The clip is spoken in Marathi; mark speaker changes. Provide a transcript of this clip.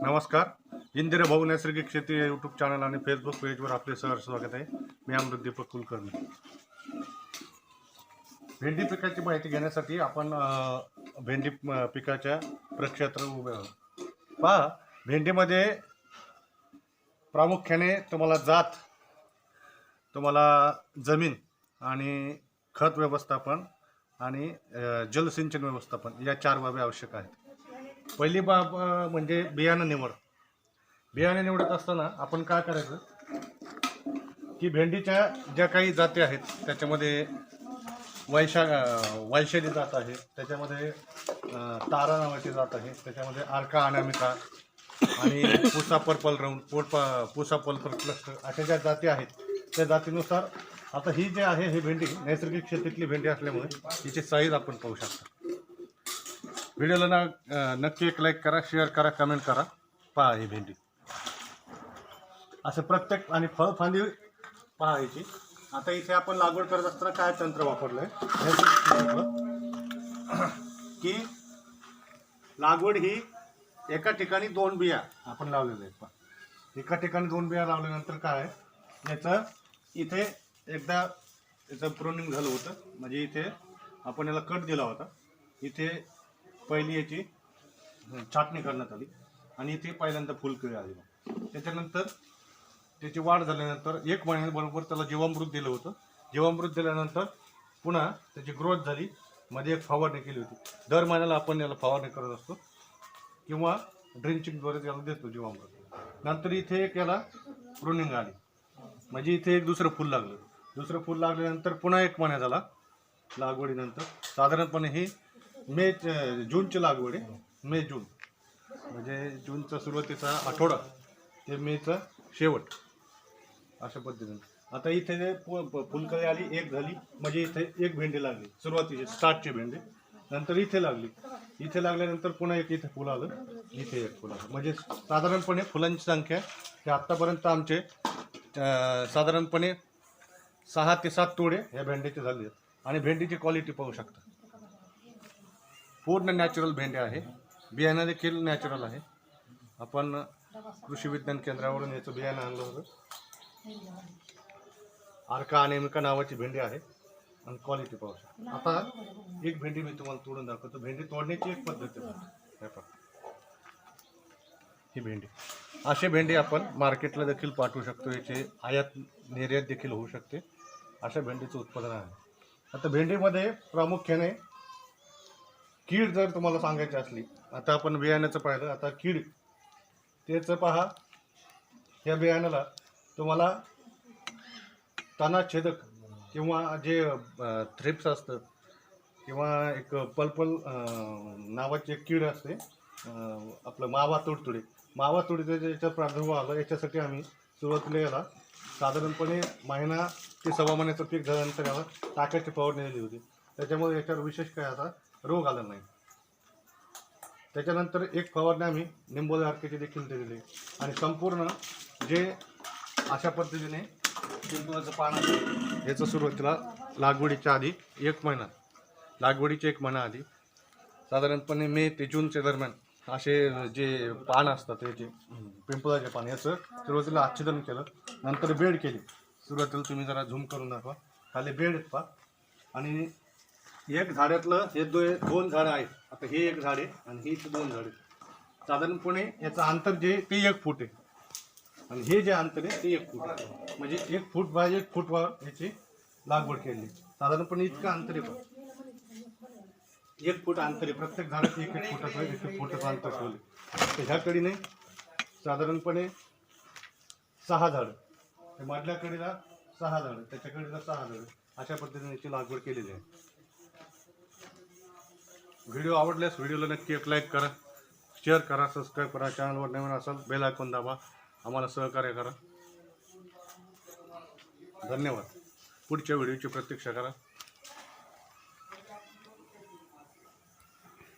Speaker 1: नमस्कार. इंदिरा भाऊ नैसर्गिक शेती यूट्यूब चॅनल आणि फेसबुक पेजवर आपले सहर्ष स्वागत आहे. मी अमृत दीपक कुलकर्णी. भेंडी पिकाची माहिती घेण्यासाठी आपण भेंडी पिकाच्या प्रक्षेत्र उभे आहोत. पहा भेंडीमध्ये प्रामुख्याने तुम्हाला जात तुम्हाला जमीन आणि खत व्यवस्थापन आणि जलसिंचन व्यवस्थापन या चार बाबी आवश्यक आहेत. पहिली बाब म्हणजे बियाणं निवड. बियाणे निवडत असताना आपण काय करायचं? की भेंडीच्या ज्या काही जाती आहेत त्याच्यामध्ये वैशा वैशाली जात आहे त्याच्यामध्ये तारा नावाची जात आहे त्याच्यामध्ये आर्का अनामिका आणि पुसा पर्पल राऊंड पोट पुसा पर्पल क्लस्टर अशा ज्या जाती आहेत त्या जातीनुसार आता ही जी आहे ही भेंडी नैसर्गिक शेतीतली भेंडी असल्यामुळे हिची साईज आपण पाहू शकतो. व्हिडिओला ना नक्की एक लाईक करा शेअर करा कमेंट करा. पहा ही भेंडी. असं प्रत्येक आणि फळ फांदी पहा याची आता इथे आपण लागवड करत असताना काय तंत्र वापरलं आहे की लागवड ही एका ठिकाणी दोन बिया आपण लावलेल्या आहेत पहा. एका ठिकाणी दोन बिया लावल्यानंतर काय आहे? याचं इथे एकदा याचं प्रोनिंग झालं होतं. म्हणजे इथे आपण याला कट दिला होता. इथे पहिली याची छाटणी करण्यात आली. आणि इथे पहिल्यांदा फुलकळी आली त्याच्यानंतर त्याची वाढ झाल्यानंतर एक महिन्याबरोबर त्याला जीवामृत दिलं होतं. जीवामृत दिल्यानंतर पुन्हा त्याची ग्रोथ झाली. मध्ये एक फवारणी केली होती. दर महिन्याला आपण याला फवारणी करत असतो. किंवा ड्रिंचिंगद्वारे त्याला देतो जीवामृत. नंतर इथे एक याला प्रुनिंग आली. म्हणजे इथे एक दुसरं फुल लागलं. दुसरं फुल लागल्यानंतर पुन्हा एक महिना झाला. लागवडीनंतर. साधारणपणे ही मे जूनची लागवड आहे. मे जून. म्हणजे जूनचा सुरुवातीचा आठवडा. ते मेचा शेवट. अशा पद्धतीने. आता इथे जे फुलकळी आली एक झाली. म्हणजे इथे एक भेंडी लागली. सुरुवातीची स्टार्टची भेंडी. नंतर इथे लागली. इथे लागल्यानंतर पुन्हा एक इथे फुल आलं. इथे एक फुलं आलं. म्हणजे साधारणपणे फुलांची संख्या हे आत्तापर्यंत आमचे साधारणपणे सहा ते सात तोडे ह्या भेंडीचे झाले आहेत. आणि भेंडीची क्वालिटी पाहू शकता. पूर्ण नॅचरल भेंडे आहे. बियाणं देखील नॅचरल आहे. आपण कृषी विज्ञान केंद्रावरून याचं बियाणं आणलं होतं. आर्का एमका नावाची भेंडी आहे. आणि क्वालिटी पाहू शकता. आता एक भेंडी मी तुम्हाला तोडून दाखवतो. भेंडी तोडण्याची एक पद्धत आहे. ही भेंडी. असे भेंडी आपण मार्केटला देखील पाठवू शकतो. याचे आयात निर्यात देखील होऊ शकते. अशा भेंडीचं उत्पादन आहे. आता भेंडीमध्ये प्रामुख्याने कीड जर तुम्हाला सांगायची असली आता आपण बियाण्याचं पाहिलं आता कीड त्याचं पहा या बियाण्याला तुम्हाला तणाछेदक किंवा जे थ्रिप्स असतं किंवा एक पलपल नावाची एक कीड असते आपलं मावा तुडतुडे. मावा तुडतुडे याच्यात प्रादुर्भाव आला याच्यासाठी आम्ही सुरुवातीला याला साधारणपणे महिना ते सव्वा महिन्याचं पीक झाल्यानंतर याला टाकायची फवारणी दिली होती. त्याच्यामुळे याच्यावर विशेष काय आता रोग आला नाही. त्याच्यानंतर एक फवारणी आम्ही निंबोली अर्केची देखील दिलेली. आणि संपूर्ण जे अशा पद्धतीने पिंपळाचं पान याचं सुरुवातीला लागवडीच्या आधी एक महिना लागवडीच्या एक महिना आधी. साधारणपणे मे ते जूनच्या दरम्यान असे जे पान असतात याचे पिंपळाचे पान याचं सुरुवातीला आच्छादन केलं नंतर बेड केली. सुरुवातीला तुम्ही जरा झूम करून दाखवा. खाली बेड आहेत पहा. आणि एक झाडातलं हे दो दोन झाडं आहेत. आता हे एक झाड आहे आणि ही इथे दोन झाडे साधारणपणे याचं अंतर जे ते एक फूट आहे. आणि हे जे अंतर आहे ते एक फूट आहे. म्हणजे एक फूट बाय एक फूट वर याची लागवड केली साधारणपणे इतकं अंतर आहे पहा. एक फूट अंतर आहे. प्रत्येक झाडात एक एक फुटाचं एक एक फुटाचं अंतर ठेवले तर ह्या कडीने साधारणपणे सहा झाडं. मधल्या कडीला सहा झाडं त्याच्याकडेला सहा झाडं. अशा पद्धतीने याची लागवड केलेली आहे. व्हिडिओ आवडल्यास व्हिडिओला नक्की एक लाईक करा शेअर करा सबस्क्राईब करा चॅनलवर नवीन असाल बेल आयकॉन दाबा आम्हाला सहकार्य करा. धन्यवाद. पुढच्या व्हिडिओची प्रतीक्षा करा.